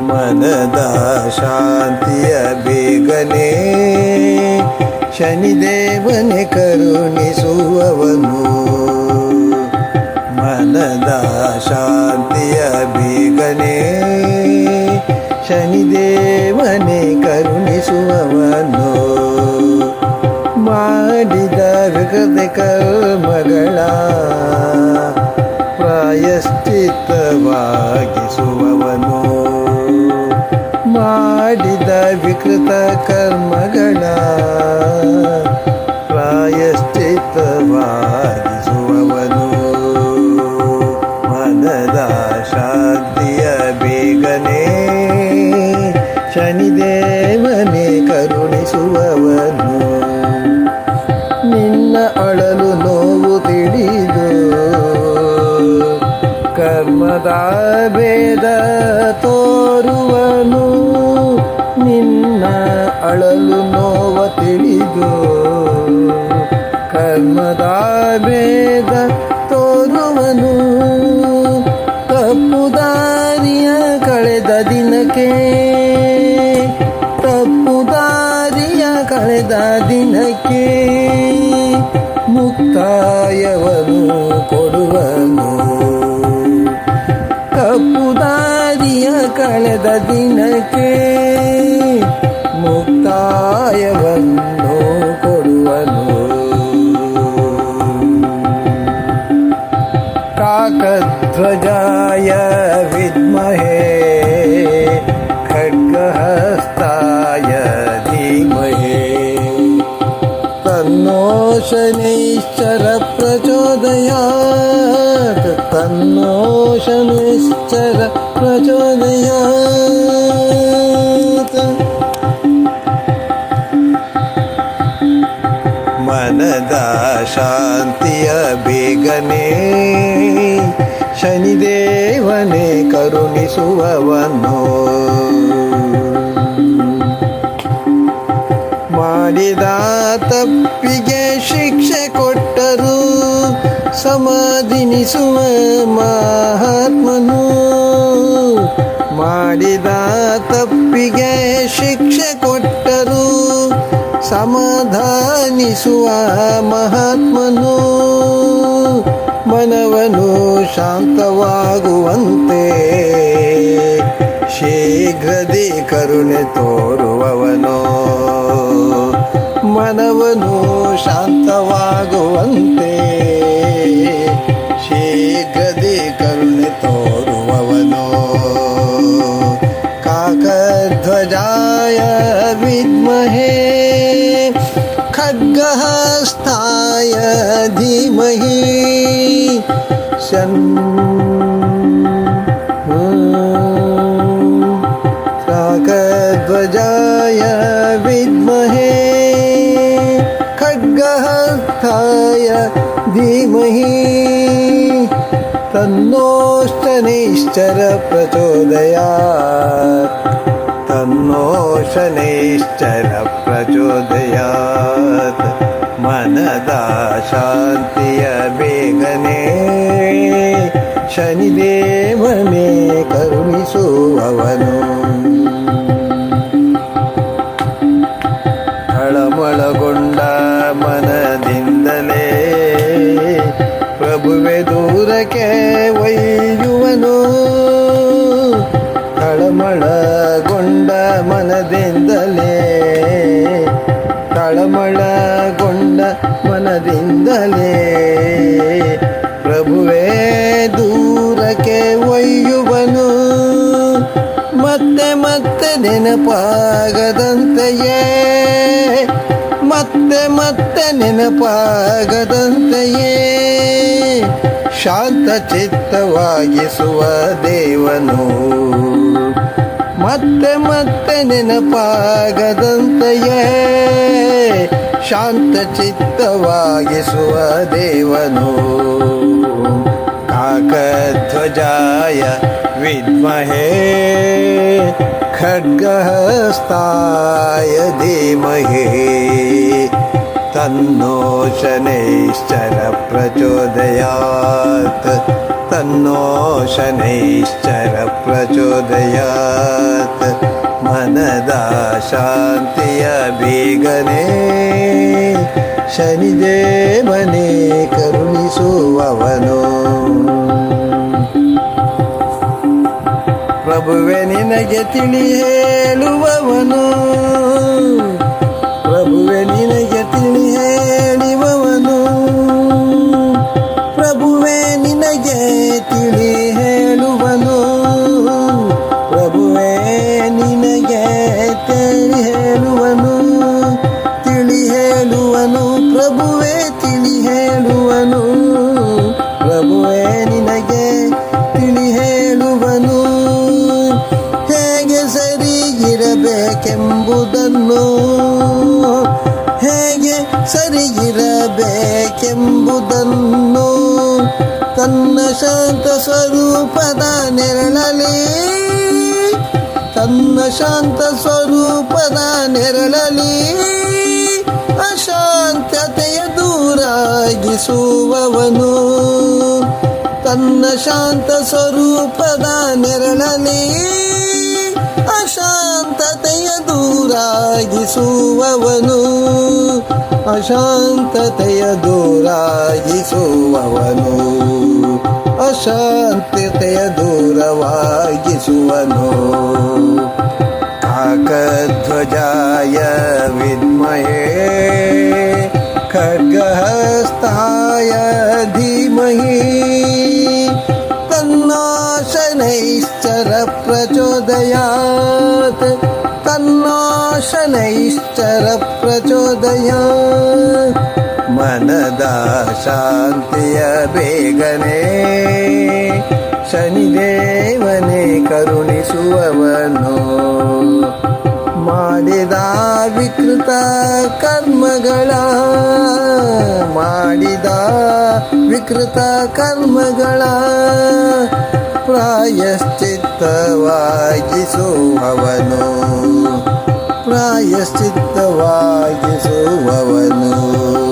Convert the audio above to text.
ಮನದ ಶಾಂತಿಯ ಬೇಗನೆ ಶನಿದೇವನೆ ಕರುಣಿಸುವವನು. ಮನದ ಶಾಂತಿಯ ಬೇಗನೆ ಶನಿದೇವನೆ ಕರುಣಿಸುವವನು. ಮಾಡಿದ ವಿಕೃತ ಕರ್ಮಗಳ ಪ್ರಾಯಶ್ಚಿತ್ತವಾಗಿಸುವವನು ಮಾಡಿದ ವಿಕೃತ ಕರ್ಮಗಳ ಪ್ರಾಯಶ್ಚಿತ್ತವಾಗಿಸುವವನು ಕರ್ಮದ ಭೇದ ತೋರುವನು. ನಿನ್ನ ಅಳಲು ನೋವ ತಿಳಿದು. ಕರ್ಮದ ಭೇದ ತೋರುವನು. ತಪ್ಪು ದಾರಿಯ ಕಳೆದ ದಿನಕ್ಕೆ. ತಪ್ಪು ದಾರಿಯ ಕಳೆದ ದಿನಕ್ಕೆ ಮುಕ್ತಾಯವನ್ನು काकध्वजाय विद्महे खड्गहस्ताय धीमहे। तन्नो शनैश्चर प्रचोदयात् तन्नो शनैश्चर ಬೇಗನೆ. ಶನಿದೇವನೇ ಕರುಣಿಸುವವನು. ಮಾಡಿದ ತಪ್ಪಿಗೆ ಶಿಕ್ಷೆ ಕೊಟ್ಟರು ಸಮಾಧಿನಿಸುವ ಮಹಾತ್ಮನು. ಮಾಡಿದ ತಪ್ಪಿಗೆ ಶಿಕ್ಷೆ ಕೊಟ್ಟರು ಸಮಾಧಾನಿಸುವ ಮಹಾತ್ಮನು. ಮನವನು ಶಾಂತವಾಗುವಂತೆ. ಶೀಘ್ರದಿ ಕರುಣೆ ತೋರುವವನು. ಮನವನು ಶಾಂತವಾಗುವಂತೆ. ग्रहस्थाय धीमहि तन्नोष्टनेश्चर प्रचोदयात् तन्नोशनेश्चर प्रचोदयात् मनदा शान्तिय बेगने शनिदेवने कर्मिषु भवनु तळमळगुण्डा ಮನದಿಂದಲೇ ಪ್ರಭುವೆ ದೂರಕ್ಕೆ ಒಯ್ಯುವನು. ಕಳಮಳಗೊಂಡ ಮನದಿಂದಲೇ ಕಳಮಳಗೊಂಡ ಮನದಿಂದಲೇ ಪ್ರಭುವೇ ದೂರಕ್ಕೆ ಒಯ್ಯುವನು. ಮತ್ತೆ ಮತ್ತೆ ನೆನಪಾಗದಂತೆಯೇ ಮತ್ತೆ ಮತ್ತೆ ನೆನಪಾಗದಂತೆಯೇ. ಶಾಂತ ಚಿತ್ತವಾಗಿಸುವ ದೇವನು. ಮತ್ತೆ ಮತ್ತೆ ನೆನಪಾಗದಂತೆಯೇ. ಶಾಂತ ಚಿತ್ತವಾಗಿಸುವ ದೇವನು. ಕಾಕಧ್ವಜಾಯ ವಿದ್ಮಹೇ. ಖಡ್ಗಹಸ್ತಾಯ ಧೀಮಹಿ. ತನ್ನೋ ಶನೈಶ್ಚರ ಪ್ರಚೋದಯಾತ್. ತನ್ನೋ ಶನೈಶ್ಚರ ಪ್ರಚೋದಯಾತ್. ಮನದ ಶಾಂತಿಯ ಬೇಗನೆ ಶನಿದೇವನೇ ಕರುಣಿಸುವವನು. ಪ್ರಭುವೆ ನಿನಗೆ ತಿಳಿ ಹೇಳುವವನು. ಹೇಳುವನು, ತಿಳಿ ಹೇಳುವನು, ಪ್ರಭುವೇ ತಿಳಿ ಹೇಳುವನು. ಪ್ರಭುವೇ ನಿನಗೆ ತಿಳಿ ಹೇಳುವನು. ಹೇಗೆ ಸರಿಗಿರಬೇಕೆಂಬುದನ್ನು ಹೇಗೆ ಸರಿಗಿರಬೇಕೆಂಬುದನ್ನು, ತನ್ನ ಶಾಂತ ಸ್ವರೂಪದ ನೆರಳಲಿ ತನ್ನ ಶಾಂತ ಸ್ವರೂಪದ ನೆರಳಲಿ ಅಶಾಂತತೆಯ ದೂರಾಗಿಸುವವನು. ತನ್ನ ಶಾಂತ ಸ್ವರೂಪದ ನೆರಳಲಿ ಅಶಾಂತತೆಯ ದೂರಾಗಿಸುವವನು. ಅಶಾಂತತೆಯ ದೂರಾಗಿಸುವವನು. ಅಶಾಂತತೆಯ ದೂರವಾಗಿಸುವನು ಕಾಕಧ್ವಜಾಯ ವಿದ್ಮಹೇ ಖಡ್ಗಹಸ್ತಾಯ ಧೀಮಹಿ ತನ್ನೋ ಶನೈಶ್ಚರ ಪ್ರಚೋದಯಾತ್ ತನ್ನೋ ಶನೈಶ್ಚರ ಪ್ರಚೋದಯಾತ್ ಮನದ ಶಾಂತಿಯ ಬೇಗನೆ ಶನಿದೇವನೇ ಕರುಣಿಸುವವನು. ಮಾಡಿದ ವಿಕೃತ ಕರ್ಮಗಳ ಮಾಡಿದ ವಿಕೃತ ಕರ್ಮಗಳ ಪ್ರಾಯಶ್ಚಿತ್ತವಾಗಿಸುವವನು. ಪ್ರಾಯಶ್ಚಿತ್ತವಾಗಿಸುವವನು.